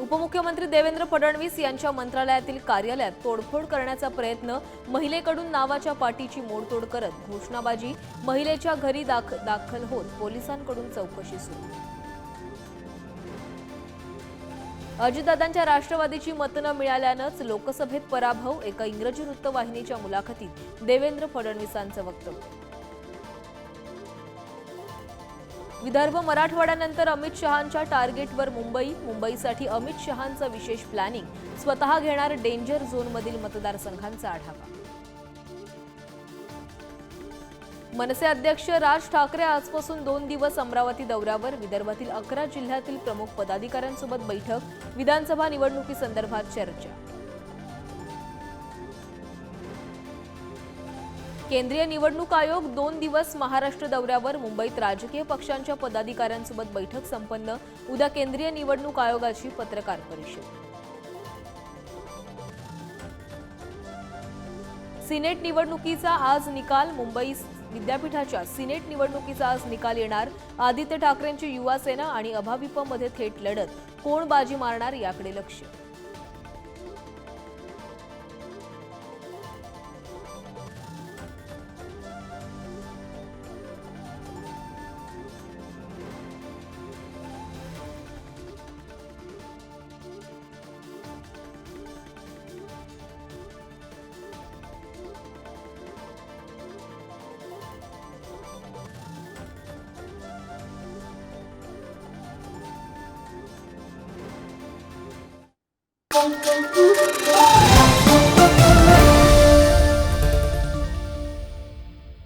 उपमुख्यमंत्री देवेंद्र फडणवीस यांच्या मंत्रालयातील कार्यालयात तोडफोड करण्याचा प्रयत्न महिलेकडून नावाच्या पाठीची मोडतोड करत घोषणाबाजी महिलेच्या घरी दाख दाखल होत पोलिसांकडून चौकशी सुरू. अजितदादांच्या राष्ट्रवादीची मतं न मिळाल्यानंच लोकसभेत पराभव एका इंग्रजी वृत्तवाहिनीच्या मुलाखतीत देवेंद्र फडणवीसांचं वक्तव्य. विदर्भ मराठवाड्यानंतर अमित शहांच्या टार्गेटवर मुंबई. मुंबईसाठी अमित शहांचं विशेष प्लॅनिंग. स्वतः घेणार डेंजर झोनमधील मतदारसंघांचा आढावा. मनसे अध्यक्ष राज ठाकरे आजपासून दोन दिवस अमरावती दौऱ्यावर. विदर्भातील अकरा जिल्ह्यातील प्रमुख पदाधिकाऱ्यांसोबत बैठक. विधानसभा निवडणुकीसंदर्भात चर्चा. केंद्रीय निवडणूक आयोग दोन दिवस महाराष्ट्र दौऱ्यावर. मुंबईत राजकीय पक्षांच्या पदाधिकाऱ्यांसोबत बैठक संपन्न. उद्या केंद्रीय निवडणूक आयोगाची पत्रकार परिषद. सिनेट निवडणुकीचा आज निकाल. मुंबई विद्यापीठाच्या सिनेट निवडणुकीचा आज निकाल येणार. आदित्य ठाकरेंची युवा सेना आणि अभाविपमध्ये थेट लढत. कोण बाजी मारणार याकडे लक्ष? Pum, pum.